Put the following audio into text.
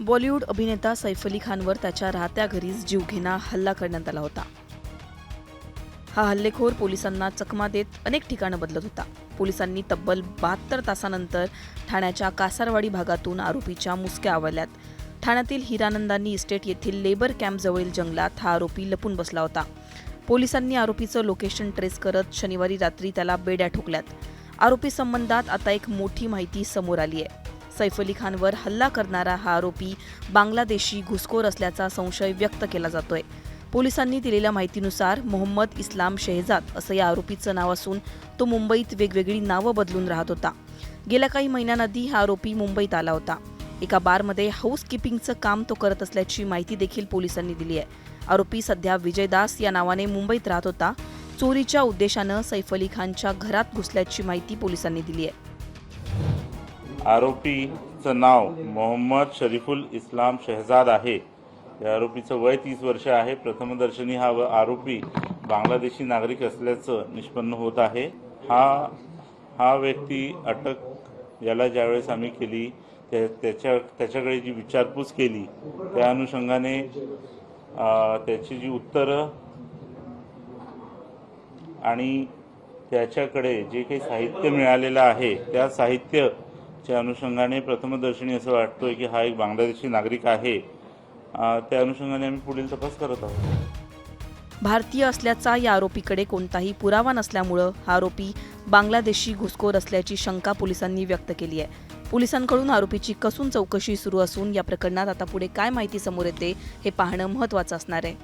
बॉलिवूड अभिनेता सैफ अली खानवर त्याच्या राहत्या घरीच जीवघेणा हल्ला करण्यात आला होता. हा हल्लेखोर पोलिसांना चकमा देत अनेक ठिकाणं बदलत होता. पोलिसांनी तब्बल बहात्तर तासानंतर ठाण्याच्या कासारवाडी भागातून आरोपीच्या मुसक्या आवळल्यात ठाण्यातील हिरानंदांनी इस्टेट येथील लेबर कॅम्पजवळील जंगलात हा आरोपी लपून बसला होता. पोलिसांनी आरोपीचं लोकेशन ट्रेस करत शनिवारी रात्री त्याला बेड्या ठोकल्यात. आरोपी संबंधात आता एक मोठी माहिती समोर आली आहे. सैफ अली खानवर हल्ला करणारा हा आरोपी बांगलादेशी घुसखोर असल्याचा संशय व्यक्त केला जातोय. पोलिसांनी दिलेल्या माहितीनुसार मोहम्मद इस्लाम शेहजाद असं या आरोपीचं नाव असून तो मुंबईत वेगवेगळी नावं बदलून राहत होता. गेल्या काही महिन्यांआधी हा आरोपी मुंबईत आला होता. एका बारमध्ये हाऊसकीपिंगचं काम तो करत असल्याची माहिती देखील पोलिसांनी दिली आहे. आरोपी सध्या विजयदास या नावाने मुंबईत राहत होता. चोरीच्या उद्देशानं सैफ अली खानच्या घरात घुसल्याची माहिती पोलिसांनी दिली आहे. आरोपीचं नाव मोहम्मद शरीफुल इस्लाम शहजाद आहे. या आरोपीचं वय तीस वर्ष आहे. प्रथमदर्शनी हा व आरोपी बांगलादेशी नागरिक असल्याचं निष्पन्न होत आहे. हा हा व्यक्ती अटक याला ज्यावेळेस आम्ही केली त्या त्याच्या त्याच्याकडे जी विचारपूस केली त्या अनुषंगाने त्याची जी उत्तरं आणि त्याच्याकडे जे काही साहित्य मिळालेलं आहे त्या साहित्य साहित्याच्या अनुषंगाने प्रथमदर्शनी असं वाटतोय की हा एक बांगलादेशी नागरिक आहे. त्या अनुषंगाने आम्ही पुढील तपास करत आहोत. भारतीय असल्याचा या आरोपीकडे कोणताही पुरावा नसल्यामुळं हा आरोपी बांगलादेशी घुसखोर असल्याची शंका पोलिसांनी व्यक्त केली आहे. पोलिसांकडून आरोपीची कसून चौकशी सुरू असून या प्रकरणात आता पुढे काय माहिती समोर येते हे पाहणं महत्त्वाचं असणार आहे.